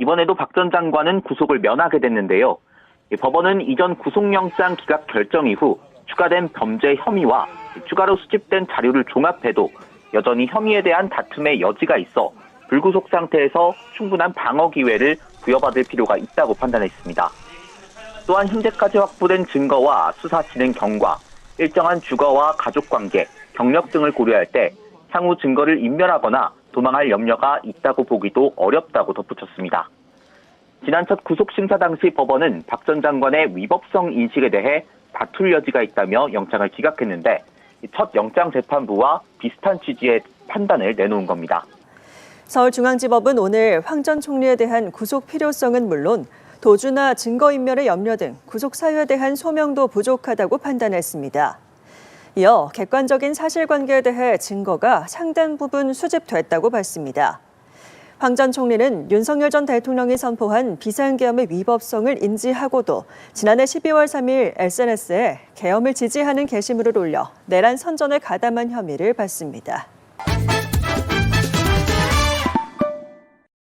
이번에도 박 전 장관은 구속을 면하게 됐는데요. 이 법원은 이전 구속영장 기각 결정 이후 추가된 범죄 혐의와 추가로 수집된 자료를 종합해도 여전히 혐의에 대한 다툼의 여지가 있어 불구속 상태에서 충분한 방어 기회를 부여받을 필요가 있다고 판단했습니다. 또한 현재까지 확보된 증거와 수사 진행 경과, 일정한 주거와 가족 관계, 경력 등을 고려할 때 향후 증거를 인멸하거나 도망할 염려가 있다고 보기도 어렵다고 덧붙였습니다. 지난 첫 구속심사 당시 법원은 박 전 장관의 위법성 인식에 대해 다툴 여지가 있다며 영장을 기각했는데 첫 영장 재판부와 비슷한 취지의 판단을 내놓은 겁니다. 서울중앙지법은 오늘 황 전 총리에 대한 구속 필요성은 물론 도주나 증거인멸의 염려 등 구속 사유에 대한 소명도 부족하다고 판단했습니다. 이어 객관적인 사실관계에 대해 증거가 상당 부분 수집됐다고 봤습니다. 황 전 총리는 윤석열 전 대통령이 선포한 비상계엄의 위법성을 인지하고도 지난해 12월 3일 SNS에 계엄을 지지하는 게시물을 올려 내란 선전에 가담한 혐의를 받습니다.